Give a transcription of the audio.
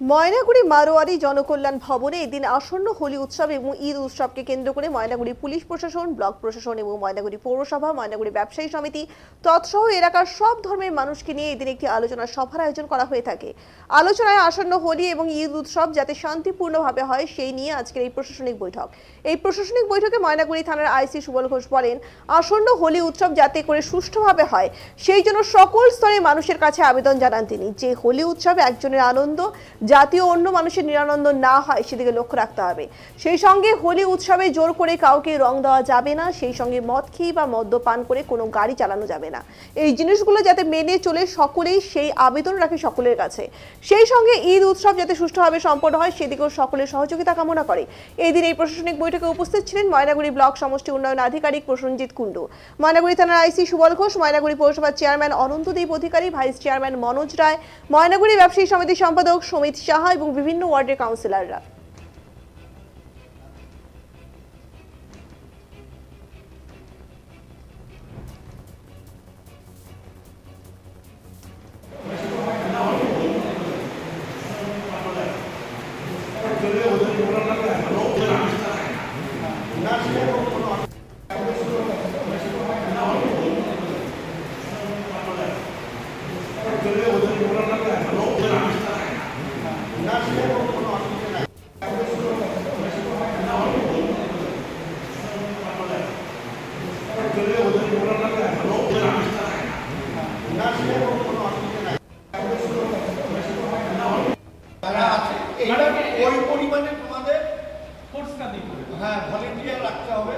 ময়নাগুড়ি মারোয়ারি জনকল্যাণ ভবনে এদিন আসন্ন হোলি উৎসব এবং ঈদ উৎসবকে কেন্দ্র করে ময়নাগুড়ি পুলিশ প্রশাসন, ব্লক প্রশাসন এবং ময়নাগুড়ি পৌরসভা, ময়নাগুড়ি ব্যবসায়ী সমিতি তৎসহ এলাকার সব ধর্মের মানুষকে নিয়ে এদিন একটি আলোচনা সভার আয়োজন করা হয়ে থাকে। আলোচনায় আসন্ন হোলি এবং ঈদ উৎসব যাতে শান্তিপূর্ণভাবে হয় সেই নিয়ে আজকের এই প্রশাসনিক বৈঠক। এই প্রশাসনিক বৈঠকে ময়নাগুড়ি থানার আইসি সুবল ঘোষ বলেন, আসন্ন হোলি উৎসব যাতে করে সুষ্ঠুভাবে হয়, সেই জন্য সকল স্তরের মানুষের কাছে আবেদন জানান তিনি। যে হোলি উৎসবে একজনের আনন্দ জাতীয় অন্য মানুষের নিরানন্দ না হয়, সেদিকে লক্ষ্য রাখতে হবে। সেই সঙ্গে হোলি উৎসবে জোর করে কাউকে রং দেওয়া যাবে না, সেই সঙ্গে মদ খেয়ে বা মদ্যপান করে কোনো গাড়ি চালানো যাবে না। এই জিনিসগুলো যাতে মেনে চলে সকলেই সেই আবেদন রাখে সকলের কাছে। সেই সঙ্গে ঈদ উৎসব যাতে সুষ্ঠুভাবে সম্পন্ন হয়, সেদিকেও সকলের সহযোগিতা কামনা করে। এই দিন এই প্রশাসনিক বৈঠকে উপস্থিত ছিলেন ময়নাগুড়ি ব্লক সমষ্টি উন্নয়ন আধিকারিক প্রসেনজিৎ কুণ্ডু। ময়নাগুড়ি থানার আইসি সুবল ঘোষ, ময়নাগুড়ি পৌরসভার chairman Anantadeep Adhikari, vice chairman Manoj Roy, Maynaguri ব্যবসায়ী সমিতির সম্পাদক সমিত সাহা এবং বিভিন্ন ওয়ার্ডের কাউন্সিলররা তারা পরিমাণে তোমাদের কোর্সটা দিতে হ্যাঁ ভলেন্টিয়ার রাখতে হবে।